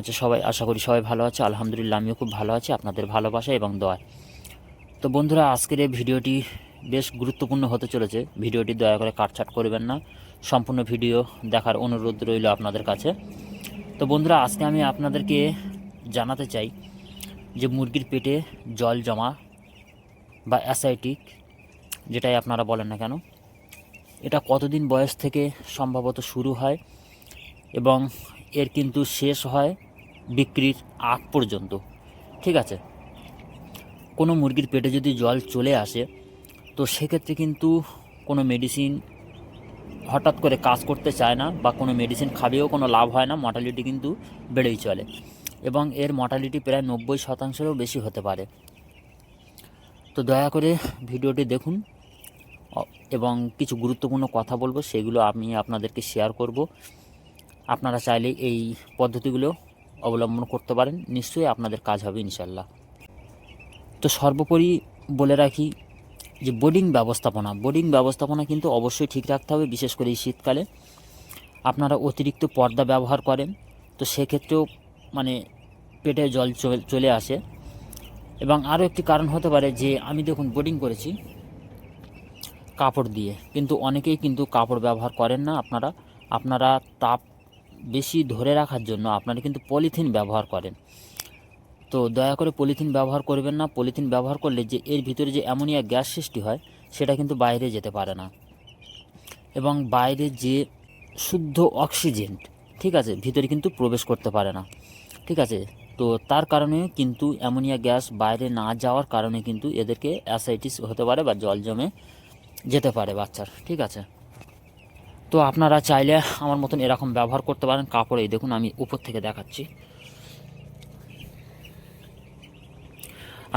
আছে সবাই, আশা করি সবাই ভালো আছে। আলহামদুলিল্লাহ, আমিও খুব ভালো আছি। আপনাদের ভালোবাসা এবং দোয়া। তো বন্ধুরা, আজকের এই ভিডিওটি বেশ গুরুত্বপূর্ণ হতে চলেছে। ভিডিওটি দয়া করে কাটছাট করবেন না। সম্পূর্ণ ভিডিও দেখার অনুরোধ রইল আপনাদের কাছে। তো বন্ধুরা, আজকে আমি আপনাদেরকে জানাতে চাই যে মুরগির পেটে জল জমা বা অ্যাসাইটিক যেটাই আপনারা বলেন না কেন, এটা কতদিন বয়স থেকে সম্ভবত শুরু হয় এবং এর কিন্তু শেষ হয় বিক্রির আগ পর্যন্ত। ঠিক আছে? কোনো মুরগির পেটে যদি জল চলে আসে, তো সেক্ষেত্রে কিন্তু কোনো মেডিসিন হঠাৎ করে কাজ করতে চায় না বা কোনো মেডিসিন খাবেও কোনো লাভ হয় না মর্টালিটি কিন্তু বেড়েই চলে। এবং এর মর্টালিটি প্রায় নব্বই শতাংশেরও বেশি হতে পারে। তো দয়া করে ভিডিওটি দেখুন। এবং কিছু গুরুত্বপূর্ণ কথা বলব, সেগুলো আমি আপনাদেরকে শেয়ার করব। আপনারা চাইলে এই পদ্ধতিগুলো অবলম্বন করতে পারেন, নিশ্চয়ই আপনাদের কাজ হবে ইনশাল্লাহ তো সর্বোপরি বলে রাখি যে বোর্ডিং ব্যবস্থাপনা বোর্ডিং ব্যবস্থাপনা কিন্তু অবশ্যই ঠিক রাখতে হবে, বিশেষ করে এই শীতকালে। আপনারা অতিরিক্ত পর্দা ব্যবহার করেন, তো সেক্ষেত্রেও মানে পেটে জল চলে- আসে। এবং আরও একটি কারণ হতে পারে যে আমি দেখুন বোর্ডিং করেছি কাপড় দিয়ে, কিন্তু অনেকেই কিন্তু কাপড় ব্যবহার করেন না। আপনারা আপনারা তাপ বেশি ধরে রাখার জন্য আপনারা কিন্তু পলিথিন ব্যবহার করেন। তো দয়া করে পলিথিন ব্যবহার করবেন না। পলিথিন ব্যবহার করলে যে এর ভিতরে যে অ্যামোনিয়া গ্যাস সৃষ্টি হয়, সেটা কিন্তু বাইরে যেতে পারে না। এবং বাইরে যে শুদ্ধ অক্সিজেন, ঠিক আছে, ভিতরে কিন্তু প্রবেশ করতে পারে না। ঠিক আছে, তো তার কারণে কিন্তু অ্যামোনিয়া গ্যাস বাইরে না যাওয়ার কারণে কিন্তু এদেরকে অ্যাসাইটিস হতে পারে বা জল জমে যেতে পারে বাচ্চার। ঠিক আছে? তো আপনারা চাইলে আমার মতন এরকম ব্যবহার করতে পারেন। কাপড়েই দেখুন, আমি উপর থেকে দেখাচ্ছি।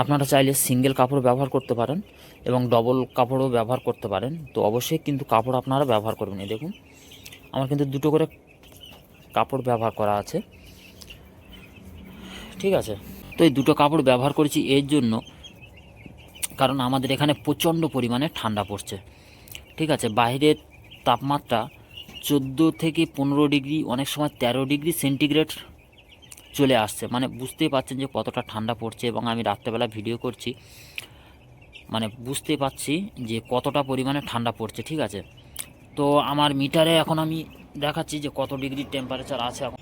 আপনারা চাইলে সিঙ্গেল কাপড় ব্যবহার করতে পারেন এবং ডবল কাপড়ও ব্যবহার করতে পারেন। তো অবশ্যই কিন্তু কাপড় আপনারা ব্যবহার করবেন, এই দেখুন। আমার কিন্তু দুটো করে কাপড় ব্যবহার করা আছে। ঠিক আছে? তো এই দুটো কাপড় ব্যবহার করেছি এর জন্য, কারণ আমাদের এখানে প্রচণ্ড পরিমাণে ঠান্ডা পড়ছে। ঠিক আছে? বাইরের তাপমাত্রা চোদ্দ থেকে পনেরো ডিগ্রি, অনেক সময় তেরো ডিগ্রি সেন্টিগ্রেড চলে আসছে। মানে বুঝতেই পারছেন যে কতটা ঠান্ডা পড়ছে এবং আমি রাত্রেবেলা ভিডিও করছি। মানে বুঝতে পারছি যে কতটা পরিমাণে ঠান্ডা পড়ছে, ঠিক আছে? তো আমার মিটারে এখন আমি দেখাচ্ছি যে কত ডিগ্রি টেম্পারেচার আছে এখন।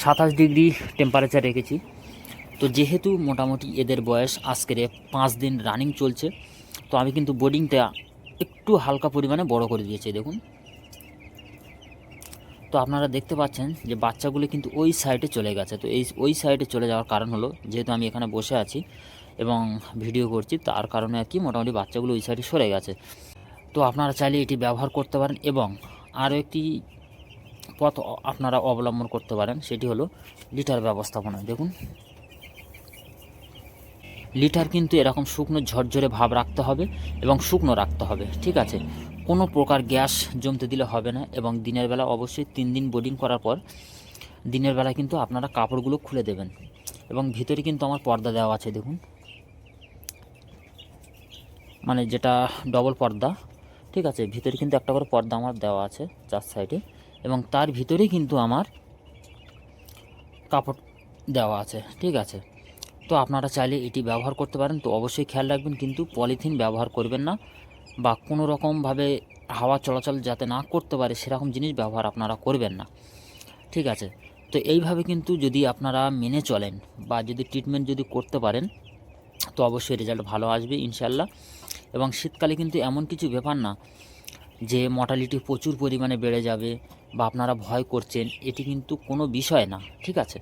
সাতাশ ডিগ্রি টেম্পারেচার রেখেছি। তো যেহেতু মোটামুটি এদের বয়স আজকের পাঁচ দিন রানিং চলছে, তো আমি কিন্তু বোর্ডিংটা একটু হালকা পরিমাণে বড় করে দিয়েছি, দেখুন। তো আপনারা দেখতে পাচ্ছেন যে বাচ্চাগুলো কিন্তু ওই সাইডে চলে গেছে। তো এই ওই সাইডে চলে যাওয়ার কারণ হলো, যেহেতু আমি এখানে বসে আছি এবং ভিডিও করছি, তার কারণে আর কি মোটামুটি বাচ্চাগুলো ওই সাইডে সরে গেছে। তো আপনারা চাইলে এটি ব্যবহার করতে পারেন এবং আরও একটি পথ আপনারা অবলম্বন করতে পারেন, সেটি হলো লিটার ব্যবস্থাপনা দেখুন। লিটার কিন্তু এরকম শুকনো ঝরঝরে ভাব রাখতে হবে এবং শুকনো রাখতে হবে, ঠিক আছে? কোনো প্রকার গ্যাস জমতে দিলে হবে না এবং দিনের বেলা অবশ্যই তিন দিন বোর্ডিং করার পর দিনের বেলা কিন্তু আপনারা কাপড়গুলো খুলে দেবেন। এবং ভিতরে কিন্তু আমার পর্দা দেওয়া আছে, দেখুন। মানে যেটা ডবল পর্দা, ঠিক আছে? ভিতরে কিন্তু একটা করে পর্দা আমার দেওয়া আছে চার সাইডে এবং তার ভিতরেই কিন্তু আমার কাপড় দেওয়া আছে, ঠিক আছে? তো আপনারা চাইলে এটি ব্যবহার করতে পারেন। তো অবশ্যই খেয়াল রাখবেন, কিন্তু পলিথিন ব্যবহার করবেন না বা কোনো রকমভাবে হাওয়া চলাচল যাতে না করতে পারে, সেরকম জিনিস ব্যবহার আপনারা করবেন না। ঠিক আছে? তো এইভাবে কিন্তু যদি আপনারা মেনে চলেন বা যদি ট্রিটমেন্ট যদি করতে পারেন, তো অবশ্যই রেজাল্ট ভালো আসবে ইনশাল্লাহ এবং শীতকালে কিন্তু এমন কিছু ব্যাপার না যে মর্টালিটি প্রচুর পরিমাণে বেড়ে যাবে বা আপনারা ভয় করছেন, এটি কিন্তু কোনো বিষয় না। ঠিক আছে?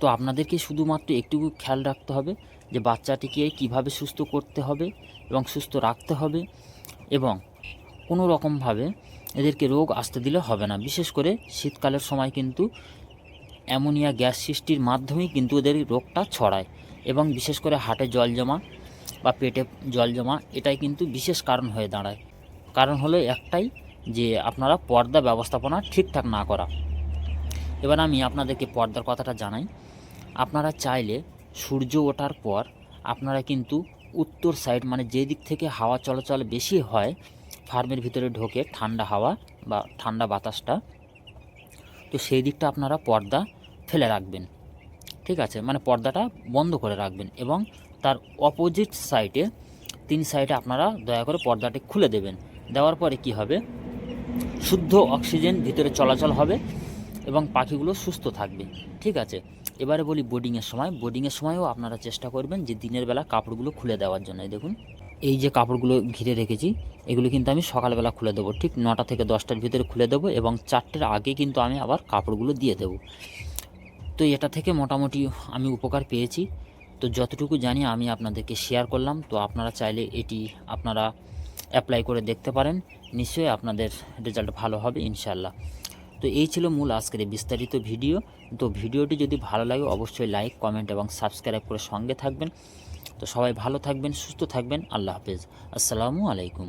তো আপনাদেরকে শুধুমাত্র একটুকু খেয়াল রাখতে হবে যে বাচ্চাটিকে কীভাবে সুস্থ করতে হবে এবং সুস্থ রাখতে হবে এবং কোনো রকমভাবে এদেরকে রোগ আসতে দিলে হবে না। বিশেষ করে শীতকালের সময় কিন্তু অ্যামোনিয়া গ্যাস সৃষ্টির মাধ্যমেই কিন্তু এদের রোগটা ছড়ায় এবং বিশেষ করে হাটে জল জমা বা পেটে জল জমা এটাই কিন্তু বিশেষ কারণ হয়ে দাঁড়ায়। কারণ হলো একটাই যে আপনারা পর্দা ব্যবস্থাপনা ঠিকঠাক না করা। এবার আমি আপনাদেরকে পর্দার কথাটা জানাই। আপনারা চাইলে সূর্য ওঠার পর আপনারা কিন্তু উত্তর সাইড মানে যে দিক থেকে হাওয়া চলাচল বেশি হয় ফার্মের ভিতরে ঢোকে ঠান্ডা হাওয়া বা ঠান্ডা বাতাসটা। তো সেই দিকটা আপনারা পর্দা ফেলে রাখবেন। ঠিক আছে? মানে পর্দাটা বন্ধ করে রাখবেন এবং তার অপোজিট সাইডে তিন সাইডে আপনারা দয়া করে পর্দাটি খুলে দেবেন। দেওয়ার পরে কি হবে? শুদ্ধ অক্সিজেন ভিতরে চলাচল হবে এবং পাখিগুলো সুস্থ থাকবে। ঠিক আছে? এবারে বলি বোর্ডিংয়ের সময়। বোর্ডিংয়ের সময়ও আপনারা চেষ্টা করবেন যে দিনের বেলা কাপড়গুলো খুলে দেওয়ার জন্য। দেখুন, এই যে কাপড়গুলো ঘিরে রেখেছি, এগুলো কিন্তু আমি সকালবেলা খুলে দেবো। ঠিক নটা থেকে দশটার ভিতরে খুলে দেবো এবং চারটের আগে কিন্তু আমি আবার কাপড়গুলো দিয়ে দেবো। তো এটা থেকে মোটামুটি আমি উপকার পেয়েছি। তো যতটুকু জানি আমি আপনাদেরকে শেয়ার করলাম। তো আপনারা চাইলে এটি আপনারা অ্যাপ্লাই করে দেখতে পারেন। নিশ্চয়ই আপনাদের রেজাল্ট ভালো হবে ইনশাল্লাহ তো এই ছিল মূল আজকের বিস্তারিত ভিডিও। তো ভিডিওটি যদি ভালো লাগে, অবশ্যই লাইক, কমেন্ট এবং সাবস্ক্রাইব করে সঙ্গে থাকবেন। তো সবাই ভালো থাকবেন, সুস্থ থাকবেন। আল্লাহ হাফেজ। আসসালামু আলাইকুম।